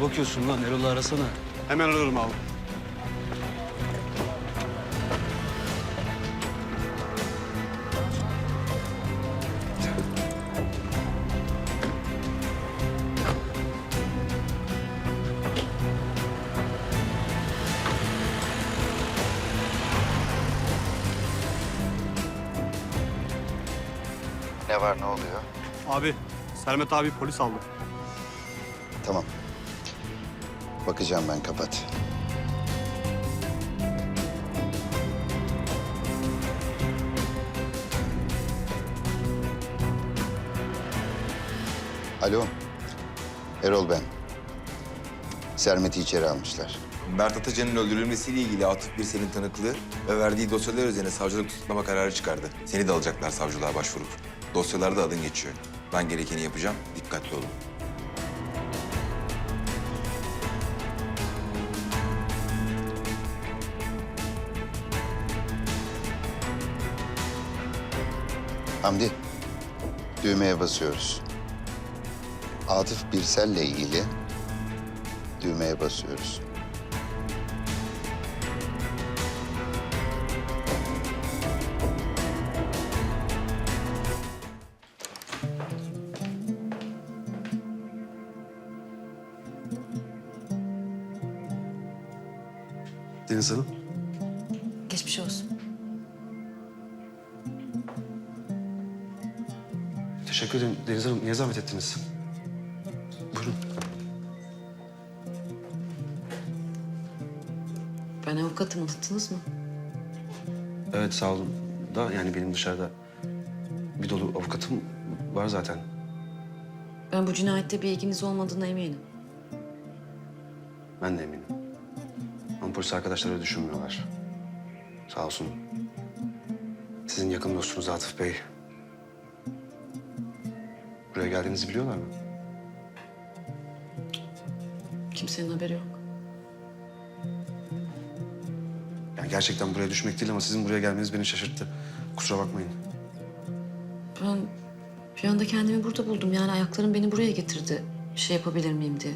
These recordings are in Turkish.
Ne bakıyorsun lan? Erol'u arasana. Hemen ararım abi. Ne var ne oluyor? Abi, Sermet abi polis aldı. Tamam. Bakacağım ben kapat. Alo. Erol ben. Sermet'i içeri almışlar. Mert Atacan'ın öldürülmesiyle ilgili Atıf Birsel'in tanıklığı ve verdiği dosyalar üzerine savcılık tutuklama kararı çıkardı. Seni de alacaklar savcılığa başvurup. Dosyalarda adın geçiyor. Ben gerekeni yapacağım. Dikkatli olun. Hamdi, düğmeye basıyoruz. Atıf Birsel'le ilgili düğmeye basıyoruz. Deniz. Teşekkür ederim Deniz Hanım. Niye zahmet ettiniz? Buyurun. Ben avukatım unuttunuz mu? Evet sağ olun. Da yani benim dışarıda bir dolu avukatım var zaten. Ben bu cinayette bir ilginiz olmadığına eminim. Ben de eminim. Ama polis arkadaşlar öyle düşünmüyorlar. Sağ olsun. Sizin yakın dostunuz Atıf Bey. Buraya geldiğinizi biliyorlar mı? Kimsenin haberi yok. Yani gerçekten buraya düşmek değil ama sizin buraya gelmeniz beni şaşırttı. Kusura bakmayın. Ben bir anda kendimi burada buldum. Yani ayaklarım beni buraya getirdi. Bir şey yapabilir miyim diye.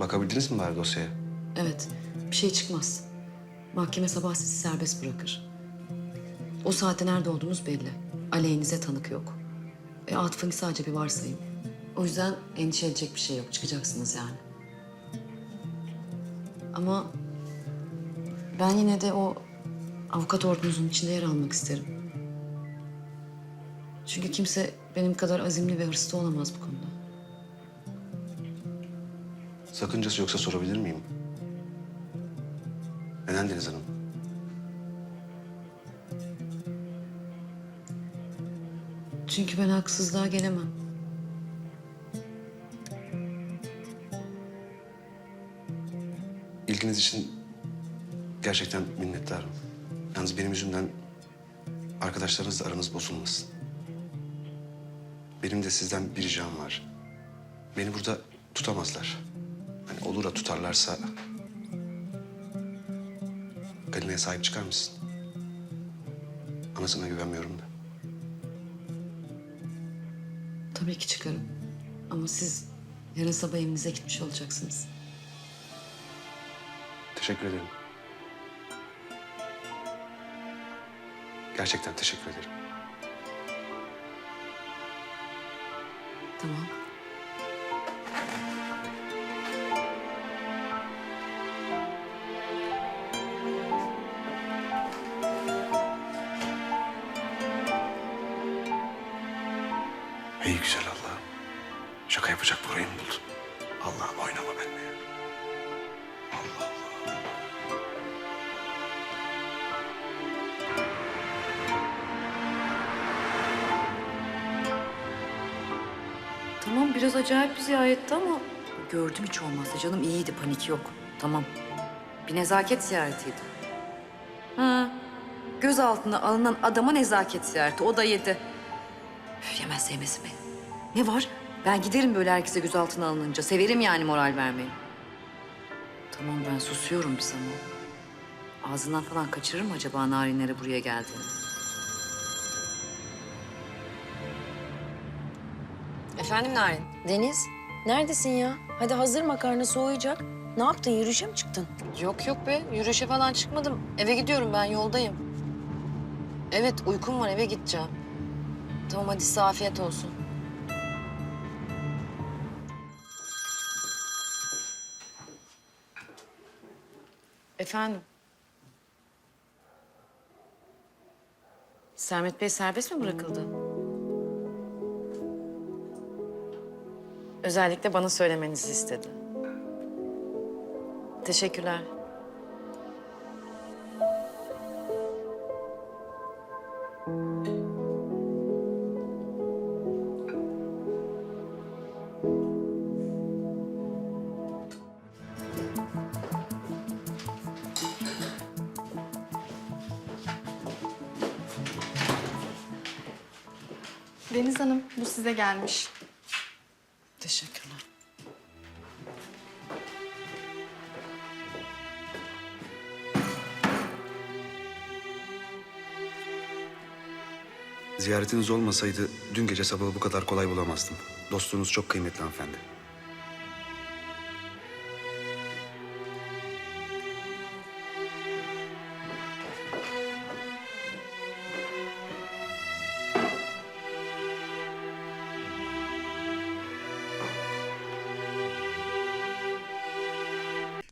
Bakabildiniz mi bari dosyaya? Evet, bir şey çıkmaz. Mahkeme sabah sizi serbest bırakır. O saatte nerede olduğunuz belli. Aleyhinize tanık yok. E, Atıf'ın sadece bir varsayım. O yüzden endişe edecek bir şey yok. Çıkacaksınız yani. Ama ben yine de o avukat ordunuzun içinde yer almak isterim. Çünkü kimse benim kadar azimli ve hırslı olamaz bu konuda. Sakıncası yoksa sorabilir miyim? Deniz Hanım? Çünkü ben haksızlığa gelemem. İlginiz için gerçekten minnettarım. Yalnız benim yüzümden arkadaşlarınızla aranız bozulmasın. Benim de sizden bir ricam var. Beni burada tutamazlar. Hani olur da tutarlarsa... Galina'ya sahip çıkar mısın? Anasına güvenmiyorum da. Tabii ki çıkarım. Ama siz yarın sabah evinize gitmiş olacaksınız. Teşekkür ederim. Gerçekten teşekkür ederim. Tamam. Ey güzel Allah'ım. Şaka yapacak burayı mı buldun? Allah'ım oynama benimle. Allah Allah. Tamam biraz acayip bir ziyaretti ama... Gördüm hiç olmazsa canım iyiydi panik yok. Tamam. Bir nezaket ziyaretiydi. Ha. Gözaltına alınan adama nezaket ziyareti. O da yedi. Üf, yemez sevmesi mi? Ne var? Ben giderim böyle herkese gözaltına alınınca. Severim yani moral vermeyi. Tamam ben susuyorum bir zaman. Ağzından falan kaçırır mı acaba narinlere buraya geldiğini? Efendim Narin? Deniz, neredesin ya? Hadi hazır makarna soğuyacak. Ne yaptın, yürüyüşe mi çıktın? Yok yok be. Yürüyüşe falan çıkmadım. Eve gidiyorum ben yoldayım. Evet uykum var eve gideceğim. Tamam hadi size afiyet olsun. Efendim? Sermet Bey serbest mi bırakıldı? Özellikle bana söylemenizi istedi. Teşekkürler. Deniz Hanım, bu size gelmiş. Teşekkürler. Ziyaretiniz olmasaydı dün gece sabahı bu kadar kolay bulamazdım. Dostluğunuz çok kıymetli hanımefendi.